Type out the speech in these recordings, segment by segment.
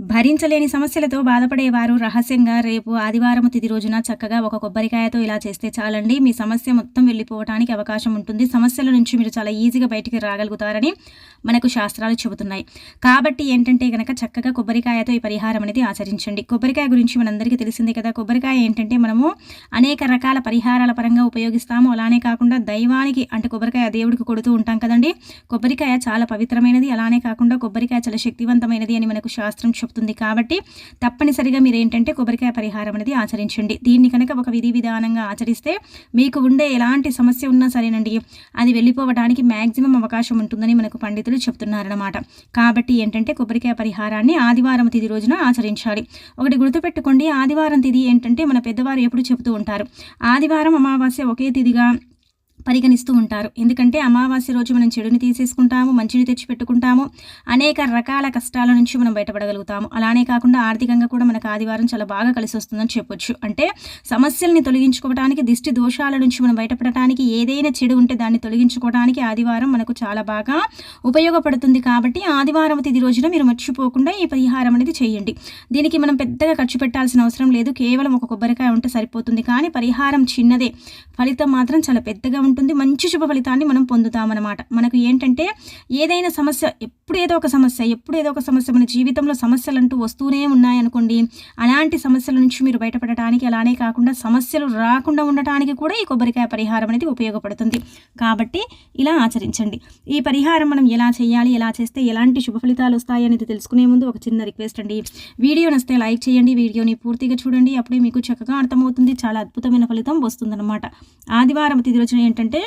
భరించలేని సమస్యలతో బాధపడేవారు. రహస్యంగా రేపు ఆదివారం తిది రోజున చక్కగా ఒక కొబ్బరికాయతో ఇలా చేస్తే చాలండి. మీ సమస్య మొత్తం వెళ్ళిపోవడానికి అవకాశం ఉంటుంది. సమస్యల నుంచి మీరు చాలా ఈజీగా బయటికి రాగలుగుతారని మనకు శాస్త్రాలు చెబుతున్నాయి. కాబట్టి ఏంటంటే కనుక చక్కగా కొబ్బరికాయతో ఈ పరిహారం అనేది ఆచరించండి. కొబ్బరికాయ గురించి మనందరికీ తెలిసిందే కదా. కొబ్బరికాయ ఏంటంటే మనము అనేక రకాల పరిహారాల పరంగా ఉపయోగిస్తాము. అలానే కాకుండా దైవానికి అంటే కొబ్బరికాయ దేవుడికి కొడుతూ ఉంటాం కదండి. కొబ్బరికాయ చాలా పవిత్రమైనది. అలానే కాకుండా కొబ్బరికాయ చాలా శక్తివంతమైనది అని మనకు శాస్త్రం చెప్తుంది కాబట్టి తప్పనిసరిగా మీరు ఏంటంటే కొబ్బరికాయ పరిహారం అనేది ఆచరించండి. దీన్ని కనుక ఒక విధి విధానంగా ఆచరిస్తే మీకు ఉండే ఎలాంటి సమస్య ఉన్నా సరేనండి అది వెళ్ళిపోవడానికి మ్యాక్సిమం అవకాశం ఉంటుందని మనకు పండితులు చెప్తున్నారనమాట కాబట్టి ఏంటంటే కొబ్బరికాయ పరిహారాన్ని ఆదివారం తిది రోజున ఆచరించాలి. ఒకటి గుర్తుపెట్టుకోండి ఆదివారం తిది ఏంటంటే మన పెద్దవారు ఎప్పుడు చెబుతూ ఉంటారు. ఆదివారం అమావాస్య ఒకే తిదిగా పరిగణిస్తూ ఉంటారు. ఎందుకంటే అమావాస్య రోజు మనం చెడుని తీసేసుకుంటాము మంచిని తెచ్చిపెట్టుకుంటాము అనేక రకాల కష్టాల నుంచి మనం బయటపడగలుగుతాము. అలానే కాకుండా ఆర్థికంగా కూడా మనకు ఆదివారం చాలా బాగా కలిసి వస్తుందని చెప్పొచ్చు. అంటే సమస్యల్ని తొలగించుకోవడానికి దిష్టి దోషాల నుంచి మనం బయటపడటానికి ఏదైనా చెడు ఉంటే దాన్ని తొలగించుకోవడానికి ఆదివారం మనకు చాలా బాగా ఉపయోగపడుతుంది కాబట్టి ఆదివారం తిది రోజున మీరు మర్చిపోకుండా ఈ పరిహారం అనేది చేయండి. దీనికి మనం పెద్దగా ఖర్చు పెట్టాల్సిన అవసరం లేదు. కేవలం ఒక కొబ్బరికాయ ఉంటే సరిపోతుంది. కానీ పరిహారం చిన్నదే. ఫలితం మాత్రం చాలా పెద్దగా ఉంటుంది ఉంటుంది. మంచి శుభ ఫలితాన్ని మనం పొందుతామన్నమాట. మనకు ఏంటంటే ఏదైనా సమస్య ఎప్పుడు ఏదో ఒక సమస్య ఎప్పుడు ఏదో ఒక సమస్య మన జీవితంలో సమస్యలు అంటూ వస్తూనే ఉన్నాయనుకోండి అలాంటి సమస్యల నుంచి మీరు బయటపడటానికి అలానే కాకుండా సమస్యలు రాకుండా ఉండటానికి కూడా ఈ కొబ్బరికాయ పరిహారం అనేది ఉపయోగపడుతుంది. కాబట్టి ఇలా ఆచరించండి. ఈ పరిహారం మనం ఎలా చేయాలి ఎలా చేస్తే ఎలాంటి శుభ ఫలితాలు వస్తాయి అనేది తెలుసుకునే ముందు ఒక చిన్న రిక్వెస్ట్ అండి. వీడియో నస్తే లైక్ చేయండి వీడియోని పూర్తిగా చూడండి. అప్పుడే మీకు చక్కగా అర్థమవుతుంది చాలా అద్భుతమైన ఫలితం వస్తుందన్నమాట. ఆదివారం తిది రోజున ఏంటంటే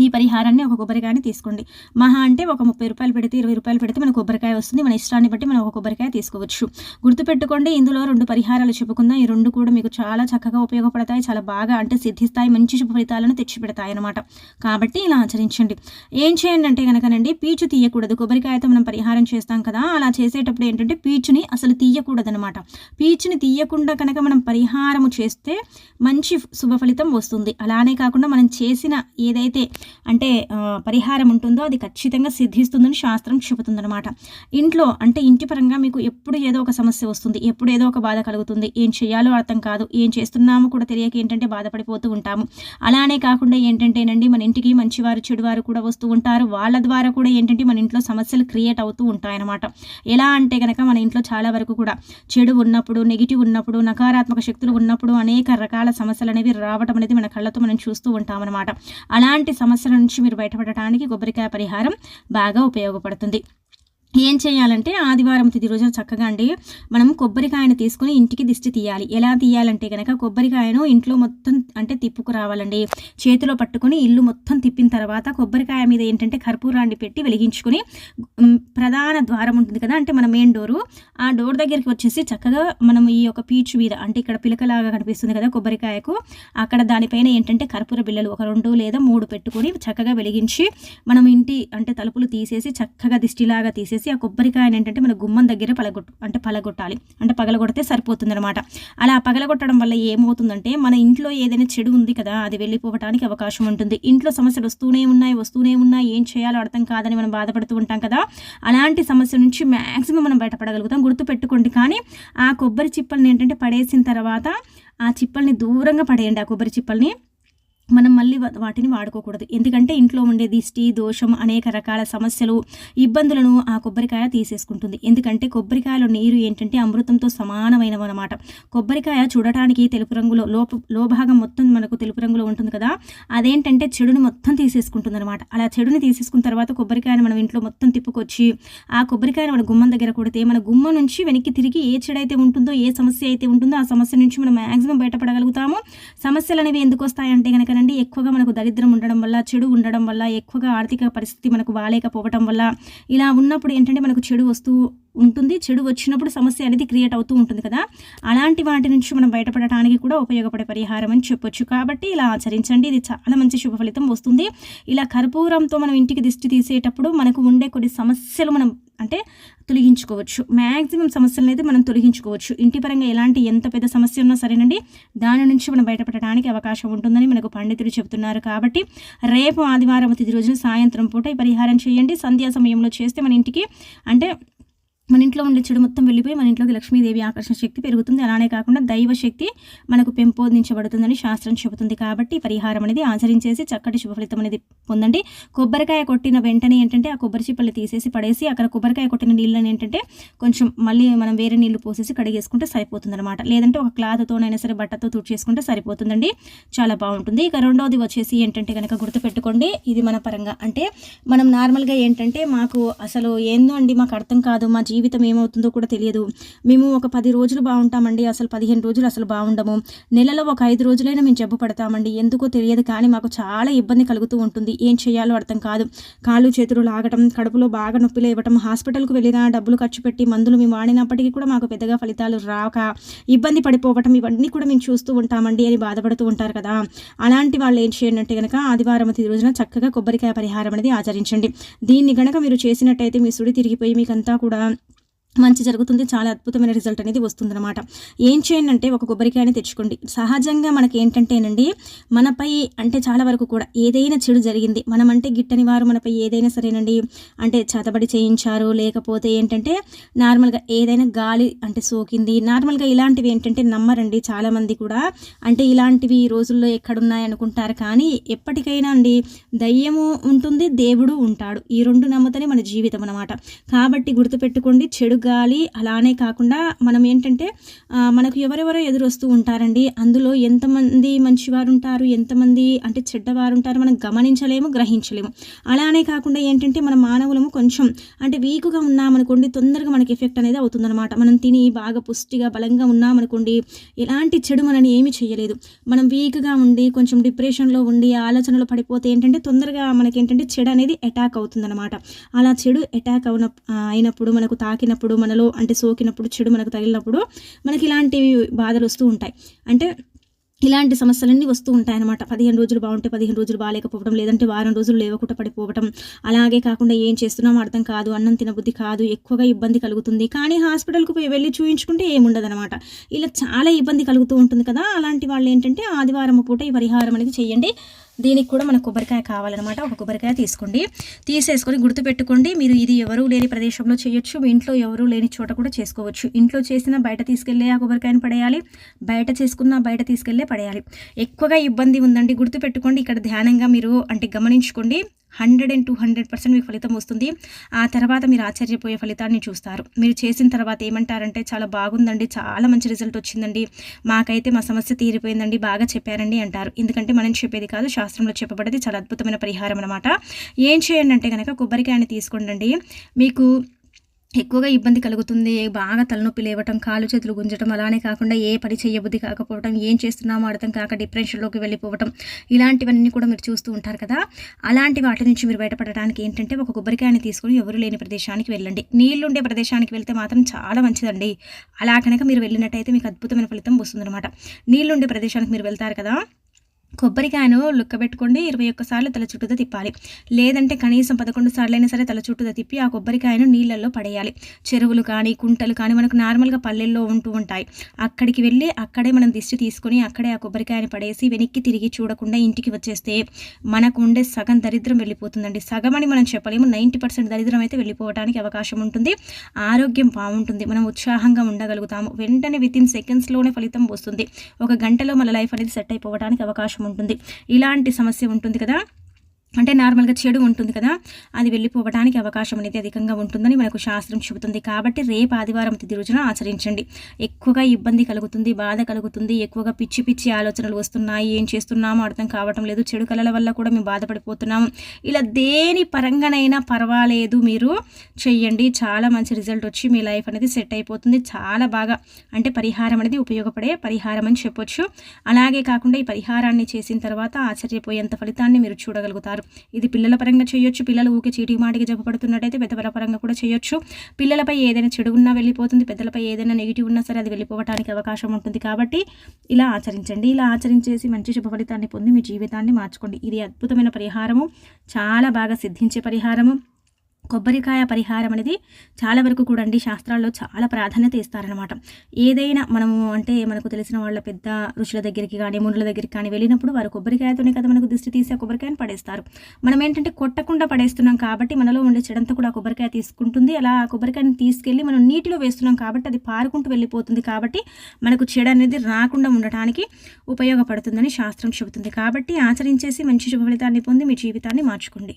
ఈ పరిహారాన్ని ఒక కొబ్బరికాయని తీసుకోండి. మహా అంటే ఒక ముప్పై రూపాయలు పెడితే ఇరవై రూపాయలు పెడితే మన కొబ్బరికాయ వస్తుంది. మన ఇష్టాన్ని బట్టి మనం ఒక కొబ్బరికాయ తీసుకోవచ్చు. గుర్తుపెట్టుకోండి ఇందులో రెండు పరిహారాలు చెప్పుకుందాం. ఈ రెండు కూడా మీకు చాలా చక్కగా ఉపయోగపడతాయి చాలా బాగా అంటే సిద్ధిస్తాయి మంచి శుభ ఫలితాలను తెచ్చిపెడతాయి అనమాట కాబట్టి ఇలా ఆచరించండి. ఏం చేయండి అంటే కనుకనండి పీచు తీయకూడదు. కొబ్బరికాయతో మనం పరిహారం చేస్తాం కదా అలా చేసేటప్పుడు ఏంటంటే పీచుని అసలు తీయకూడదు అనమాట పీచుని తీయకుండా కనుక మనం పరిహారము చేస్తే మంచి శుభ ఫలితం వస్తుంది. అలానే కాకుండా మనం చేసిన ఏదైతే అంటే పరిహారం ఉంటుందో అది ఖచ్చితంగా సిద్ధిస్తుందని శాస్త్రం చెబుతుందనమాట ఇంట్లో అంటే ఇంటి పరంగా మీకు ఎప్పుడు ఏదో ఒక సమస్య వస్తుంది ఎప్పుడు ఏదో ఒక బాధ కలుగుతుంది ఏం చేయాలో అర్థం కాదు ఏం చేస్తున్నామో కూడా తెలియక ఏంటంటే బాధపడిపోతూ ఉంటాము. అలానే కాకుండా ఏంటంటేనండి మన ఇంటికి మంచివారు చెడువారు కూడా వస్తూ ఉంటారు. వాళ్ళ ద్వారా కూడా ఏంటంటే మన ఇంట్లో సమస్యలు క్రియేట్ అవుతూ ఉంటాయన్నమాట. ఎలా అంటే కనుక మన ఇంట్లో చాలా వరకు కూడా చెడు ఉన్నప్పుడు నెగిటివ్ ఉన్నప్పుడు నకారాత్మక శక్తులు ఉన్నప్పుడు అనేక రకాల సమస్యలు అనేవి రావడం అనేది మన కళ్ళతో మనం చూస్తూ ఉంటామన్నమాట. అలాంటి సమస్య సమస్యల నుంచి మీరు బయటపడటానికి కొబ్బరికాయ పరిహారం బాగా ఉపయోగపడుతుంది. ఏం చేయాలంటే ఆదివారం తిది రోజున చక్కగా అండి మనం కొబ్బరికాయను తీసుకొని ఇంటికి దిష్టి తీయాలి. ఎలా తీయాలంటే కనుక కొబ్బరికాయను ఇంట్లో మొత్తం అంటే తిప్పుకు రావాలండి. చేతిలో పట్టుకొని ఇల్లు మొత్తం తిప్పిన తర్వాత కొబ్బరికాయ మీద ఏంటంటే కర్పూరాన్ని పెట్టి వెలిగించుకొని ప్రధాన ద్వారం ఉంటుంది కదా అంటే మన మెయిన్ డోరు ఆ డోర్ దగ్గరికి వచ్చేసి చక్కగా మనం ఈ యొక్క పీచు మీద అంటే ఇక్కడ పిలకలాగా కనిపిస్తుంది కదా కొబ్బరికాయకు అక్కడ దానిపైన ఏంటంటే కర్పూర బిల్లలు ఒక రెండు లేదా మూడు పెట్టుకొని చక్కగా వెలిగించి మనం ఇంటి అంటే తలుపులు తీసేసి చక్కగా దిష్టిలాగా తీసేసి చేసి ఆ కొబ్బరికాయని ఏంటంటే మన గుమ్మం దగ్గర పలగొట్టు అంటే పలగొట్టాలి. అంటే పగలగొడితే సరిపోతుంది అనమాట అలా పగలగొట్టడం వల్ల ఏమవుతుందంటే మన ఇంట్లో ఏదైనా చెడు ఉంది కదా అది వెళ్ళిపోవడానికి అవకాశం ఉంటుంది. ఇంట్లో సమస్యలు వస్తూనే ఉన్నాయి వస్తూనే ఉన్నాయి. ఏం చేయాలో అర్థం కాదని మనం బాధపడుతూ ఉంటాం కదా. అలాంటి సమస్య నుంచి మ్యాక్సిమం మనం బయటపడగలుగుతాం. గుర్తుపెట్టుకోండి. కానీ ఆ కొబ్బరి చిప్పల్ని ఏంటంటే పడేసిన తర్వాత ఆ చిప్పల్ని దూరంగా పడేయండి. ఆ కొబ్బరి చిప్పల్ని మనం మళ్ళీ వాటిని వాడుకోకూడదు. ఎందుకంటే ఇంట్లో ఉండే దిష్టి దోషం అనేక రకాల సమస్యలు ఇబ్బందులను ఆ కొబ్బరికాయ తీసేసుకుంటుంది. ఎందుకంటే కొబ్బరికాయలో నీరు ఏంటంటే అమృతంతో సమానమైనవి అనమాట కొబ్బరికాయ చూడటానికి తెలుపు రంగులో లోప లోభాగం మొత్తం మనకు తెలుపు రంగులో ఉంటుంది కదా అదేంటంటే చెడుని మొత్తం తీసేసుకుంటుంది అనమాట అలా చెడుని తీసేసుకున్న తర్వాత కొబ్బరికాయను మనం ఇంట్లో మొత్తం తిప్పుకొచ్చి ఆ కొబ్బరికాయను మన గుమ్మం దగ్గర కొడితే మన గుమ్మం నుంచి వెనక్కి తిరిగి ఏ చెడు అయితే ఉంటుందో ఏ సమస్య అయితే ఉంటుందో ఆ సమస్య నుంచి మనం మ్యాక్సిమం బయటపడగలుగుతాము. సమస్యలు అనేవి ఎందుకు వస్తాయంటే కనుక ఎందుకనండి ఎక్కువగా మనకు దరిద్రం ఉండడం వల్ల చెడు ఉండడం వల్ల ఎక్కువగా ఆర్థిక పరిస్థితి మనకు బాగాలేకపోవటం వల్ల. ఇలా ఉన్నప్పుడు ఏంటంటే మనకు చెడు వస్తూ ఉంటుంది. చెడు వచ్చినప్పుడు సమస్య అనేది క్రియేట్ అవుతూ ఉంటుంది కదా. అలాంటి వాటి నుంచి మనం బయటపడటానికి కూడా ఉపయోగపడే పరిహారం అని చెప్పొచ్చు. కాబట్టి ఇలా ఆచరించండి. ఇది చాలా మంచి శుభ ఫలితం వస్తుంది. ఇలా కర్పూరంతో మనం ఇంటికి దిష్టి తీసేటప్పుడు మనకు ఉండే కొన్ని సమస్యలు మనం అంటే తొలగించుకోవచ్చు. మ్యాక్సిమం సమస్యలను అయితే మనం తొలగించుకోవచ్చు. ఇంటి పరంగా ఎలాంటి ఎంత పెద్ద సమస్య ఉన్నా సరేనండి దాని నుంచి మనం బయటపడటానికి అవకాశం ఉంటుందని మనకు పండితులు చెబుతున్నారు. కాబట్టి రేపు ఆదివారం తిది రోజున సాయంత్రం పూట పరిహారం చేయండి. సంధ్యా సమయంలో చేస్తే మన ఇంటికి అంటే మన ఇంట్లో ఉండే చెడు మొత్తం వెళ్ళిపోయి మన ఇంట్లోకి లక్ష్మీదేవి ఆకర్షణ శక్తి పెరుగుతుంది. అలానే కాకుండా దైవ శక్తి మనకు పెంపొందించబడుతుందని శాస్త్రం చెబుతుంది కాబట్టి పరిహారం అనేది ఆచరించేసి చక్కటి శుభ ఫలితం అనేది పొందండి. కొబ్బరికాయ కొట్టిన వెంటనే ఏంటంటే ఆ కొబ్బరి చిప్పలు తీసేసి పడేసి అక్కడ కొబ్బరికాయ కొట్టిన నీళ్ళని ఏంటంటే కొంచెం మళ్ళీ మనం వేరే నీళ్ళు పోసేసి కడిగేసుకుంటే సరిపోతుంది అనమాట లేదంటే ఒక క్లాత్తోనైనా సరే బట్టతో తుడిచేసుకుంటే సరిపోతుందండి. చాలా బాగుంటుంది. ఇక రెండవది వచ్చేసి ఏంటంటే కనుక గుర్తుపెట్టుకోండి. ఇది మన పరంగా అంటే మనం నార్మల్గా ఏంటంటే మాకు అసలు ఏందో అండి మాకు అర్థం కాదు. మా జీవితం ఏమవుతుందో కూడా తెలియదు. మేము ఒక పది రోజులు బాగుంటామండి. అసలు పదిహేను రోజులు అసలు బాగుండము. నెలలో ఒక ఐదు రోజులైనా మేము జబ్బు పడతామండి. ఎందుకో తెలియదు కానీ మాకు చాలా ఇబ్బంది కలుగుతూ ఉంటుంది. ఏం చేయాలో అర్థం కాదు. కాళ్ళు చేతులు లాగటం కడుపులో బాగా నొప్పిలు ఇవ్వటం హాస్పిటల్కి వెళ్ళినా డబ్బులు ఖర్చు పెట్టి మందులు మేము వాడినప్పటికీ కూడా మాకు పెద్దగా ఫలితాలు రాక ఇబ్బంది పడిపోవటం ఇవన్నీ కూడా మేము చూస్తూ ఉంటామండి అని బాధపడుతూ ఉంటారు కదా. అలాంటి వాళ్ళు ఏం చేయండి అంటే కనుక ఆదివారం తిది రోజున చక్కగా కొబ్బరికాయ పరిహారం అనేది ఆచరించండి. దీన్ని గనక మీరు చేసినట్టయితే మీ సుడి తిరిగిపోయి మీకంతా కూడా మంచి జరుగుతుంది. చాలా అద్భుతమైన రిజల్ట్ అనేది వస్తుందన్నమాట. ఏం చేయండి అంటే ఒక కొబ్బరికాయని తెచ్చుకోండి. సహజంగా మనకి ఏంటంటేనండి మనపై అంటే చాలా వరకు కూడా ఏదైనా చెడు జరిగింది. మనం అంటే గిట్టని వారు మనపై ఏదైనా సరేనండి అంటే చతబడి చేయించారు. లేకపోతే ఏంటంటే నార్మల్గా ఏదైనా గాలి అంటే సోకింది. నార్మల్గా ఇలాంటివి ఏంటంటే నమ్మరండి చాలామంది కూడా. అంటే ఇలాంటివి ఈ రోజుల్లో ఎక్కడున్నాయి అనుకుంటారు. కానీ ఎప్పటికైనా అండి దయ్యము ఉంటుంది దేవుడు ఉంటాడు. ఈ రెండు నమ్మతనే మన జీవితం అనమాట కాబట్టి గుర్తుపెట్టుకోండి చెడు గాలి అలానే కాకుండా మనం ఏంటంటే మనకు ఎవరెవరో ఎదురొస్తూ ఉంటారండి. అందులో ఎంతమంది మంచివారు ఉంటారు ఎంతమంది అంటే చెడ్డవారు ఉంటారు మనం గమనించలేము గ్రహించలేము. అలానే కాకుండా ఏంటంటే మన మానవులము కొంచెం అంటే వీకుగా ఉన్నామనుకోండి తొందరగా మనకి ఎఫెక్ట్ అనేది అవుతుందన్నమాట. మనం తిని బాగా పుష్టిగా బలంగా ఉన్నామనుకోండి ఎలాంటి చెడు మనని ఏమి చేయలేదు మనం వీక్గా ఉండి కొంచెం డిప్రెషన్లో ఉండి ఆలోచనలో పడిపోతే ఏంటంటే తొందరగా మనకి ఏంటంటే చెడు అనేది అటాక్ అవుతుందన్నమాట. అలా చెడు అటాక్ అవున అయినప్పుడు మనకు తాకినప్పుడు తగిలినప్పుడు మనలో అంటే సోకినప్పుడు చెడు మనకు తగిలినప్పుడు మనకి ఇలాంటివి బాధలు వస్తూ ఉంటాయి. అంటే ఇలాంటి సమస్యలన్నీ వస్తూ ఉంటాయన్నమాట. పదిహేను రోజులు బాగుంటే పదిహేను రోజులు బాగాలేకపోవడం లేదంటే వారం రోజులు లేవకుండా పడిపోవడం అలాగే కాకుండా ఏం చేస్తున్నామో అర్థం కాదు అన్నం తినబుద్ధి కాదు ఎక్కువగా ఇబ్బంది కలుగుతుంది. కానీ హాస్పిటల్కి పోయి వెళ్ళి చూయించుకుంటే ఏముండదనమాట ఇలా చాలా ఇబ్బంది కలుగుతూ ఉంటుంది కదా అలాంటి వాళ్ళు ఏంటంటే ఆదివారం పూట ఈ పరిహారం అనేది చేయండి. దీనికి కూడా మనకు కొబ్బరికాయ కావాలన్నమాట. ఒక కొబ్బరికాయ తీసుకోండి. తీసేసుకొని గుర్తుపెట్టుకోండి. మీరు ఇది ఎవరూ లేని ప్రదేశంలో చేయొచ్చు. మీ ఇంట్లో ఎవరూ లేని చోట కూడా చేసుకోవచ్చు. ఇంట్లో చేసిన బయట తీసుకెళ్ళే ఆ కొబ్బరికాయను పడేయాలి. బయట చేసుకున్న బయట తీసుకెళ్ళే పడేయాలి. ఎక్కువగా ఇబ్బంది ఉందండి. గుర్తుపెట్టుకోండి. ఇక్కడ ధ్యానంగా మీరు అంటే గమనించుకోండి. Hundred and two hundred percent మీకు ఫలితం వస్తుంది. ఆ తర్వాత మీరు ఆశ్చర్యపోయే ఫలితాన్ని చూస్తారు. మీరు చేసిన తర్వాత ఏమంటారంటే చాలా బాగుందండి చాలా మంచి రిజల్ట్ వచ్చిందండి. మాకైతే మా సమస్య తీరిపోయిందండి బాగా చెప్పారండి అంటారు. ఎందుకంటే మనం చెప్పేది కాదు శాస్త్రంలో చెప్పబడేది చాలా అద్భుతమైన పరిహారం అనమాట ఏం చేయండి అంటే కనుక కొబ్బరికాయని తీసుకోండి మీకు ఎక్కువగా ఇబ్బంది కలుగుతుంది బాగా తలనొప్పి లేవటం కాలు చేతులు గుంజటం అలానే కాకుండా ఏ పని చేయబుద్ధి కాకపోవటం ఏం చేస్తున్నామో అర్థం కాక డిప్రెషన్లోకి వెళ్ళిపోవటం ఇలాంటివన్నీ కూడా మీరు చూస్తూ ఉంటారు కదా. అలాంటి వాటి నుంచి మీరు బయటపడడానికి ఏంటంటే ఒక కొబ్బరికాయని తీసుకొని ఎవరు లేని ప్రదేశానికి వెళ్ళండి. నీళ్ళుండే ప్రదేశానికి వెళ్తే మాత్రం చాలా మంచిదండి. అలా కనుక మీరు వెళ్ళినట్టయితే మీకు అద్భుతమైన ఫలితం వస్తుందన్నమాట. నీళ్ళుండే ప్రదేశానికి మీరు వెళ్తారు కదా. కొబ్బరికాయను లుక్కబెట్టుకోండి. ఇరవై ఒక్కసార్లు తల చుట్టూతో తిప్పాలి. లేదంటే కనీసం పదకొండు సార్లు అయినా సరే తల చుట్టూతో తిప్పి ఆ కొబ్బరికాయను నీళ్ళల్లో పడేయాలి. చెరువులు కానీ కుంటలు కానీ మనకు నార్మల్గా పల్లెల్లో ఉంటూ ఉంటాయి. అక్కడికి వెళ్ళి అక్కడే మనం దిష్టి తీసుకొని అక్కడే ఆ కొబ్బరికాయని పడేసి వెనక్కి తిరిగి చూడకుండా ఇంటికి వచ్చేస్తే మనకు ఉండే సగం దరిద్రం వెళ్ళిపోతుందండి. సగం అని మనం చెప్పలేము. నైంటీ పర్సెంట్ దరిద్రం అయితే వెళ్ళిపోవడానికి అవకాశం ఉంటుంది. ఆరోగ్యం బాగుంటుంది. మనం ఉత్సాహంగా ఉండగలుగుతాము. వెంటనే విత్ ఇన్ సెకండ్స్లోనే ఫలితం వస్తుంది. ఒక గంటలో మన లైఫ్ అనేది సెట్ అయిపోవడానికి అవకాశం ఉంటుంది. ఇలాంటి సమస్య ఉంటుంది కదా? అంటే నార్మల్గా చెడు ఉంటుంది కదా అది వెళ్ళిపోవడానికి అవకాశం అనేది అధికంగా ఉంటుందని మనకు శాస్త్రం చెబుతుంది. కాబట్టి రేపు ఆదివారం తిది రోజున ఆచరించండి. ఎక్కువగా ఇబ్బంది కలుగుతుంది బాధ కలుగుతుంది ఎక్కువగా పిచ్చి పిచ్చి ఆలోచనలు వస్తున్నాయి. ఏం చేస్తున్నామో అర్థం కావటం లేదు. చెడు కళల వల్ల కూడా మేము బాధపడిపోతున్నాము ఇలా దేని పరంగానైనా పర్వాలేదు మీరు చెయ్యండి. చాలా మంచి రిజల్ట్ వచ్చి మీ లైఫ్ అనేది సెట్ అయిపోతుంది. చాలా బాగా అంటే పరిహారం అనేది ఉపయోగపడే పరిహారం అని చెప్పొచ్చు. అలాగే కాకుండా ఈ పరిహారాన్ని చేసిన తర్వాత ఆశ్చర్యపోయేంత ఫలితాన్ని మీరు చూడగలుగుతారు. ఇది పిల్లల పరంగా చేయొచ్చు. పిల్లలు ఊకే చీటి మాటికి జబ్బపడుతున్నట్టయితే పెద్దల పరంగా కూడా చేయొచ్చు. పిల్లలపై ఏదైనా చెడు ఉన్నా వెళ్ళిపోతుంది. పెద్దలపై ఏదైనా నెగిటివ్ ఉన్నా సరే అది వెళ్ళిపోవడానికి అవకాశం ఉంటుంది కాబట్టి ఇలా ఆచరించండి. ఇలా ఆచరించేసి మంచి శుభ ఫలితాన్ని పొంది మీ జీవితాన్ని మార్చుకోండి. ఇది అద్భుతమైన పరిహారము. చాలా బాగా సిద్ధించే పరిహారము. కొబ్బరికాయ పరిహారం అనేది చాలా వరకు కూడా అండి శాస్త్రాల్లో చాలా ప్రాధాన్యత ఇస్తారనమాట ఏదైనా మనము అంటే మనకు తెలిసిన వాళ్ళ పెద్ద ఋషుల దగ్గరికి కానీ మునుల దగ్గరికి కానీ వెళ్ళినప్పుడు వారు కొబ్బరికాయతోనే కదా మనకు దిష్టి తీసి కొబ్బరికాయను పడేస్తారు. మనం ఏంటంటే కొట్టకుండా పడేస్తున్నాం కాబట్టి మనలో ఉండే చెడంతా కూడా కొబ్బరికాయ తీసుకుంటుంది. అలా ఆ కొబ్బరికాయని తీసుకెళ్ళి మనం నీటిలో వేస్తున్నాం కాబట్టి అది పారుకుంటూ వెళ్ళిపోతుంది కాబట్టి మనకు చెడు అనేది రాకుండా ఉండటానికి ఉపయోగపడుతుందని శాస్త్రం చెబుతుంది. కాబట్టి ఆచరించేసి మంచి శుభ ఫలితాన్ని పొంది మీ జీవితాన్ని మార్చుకోండి.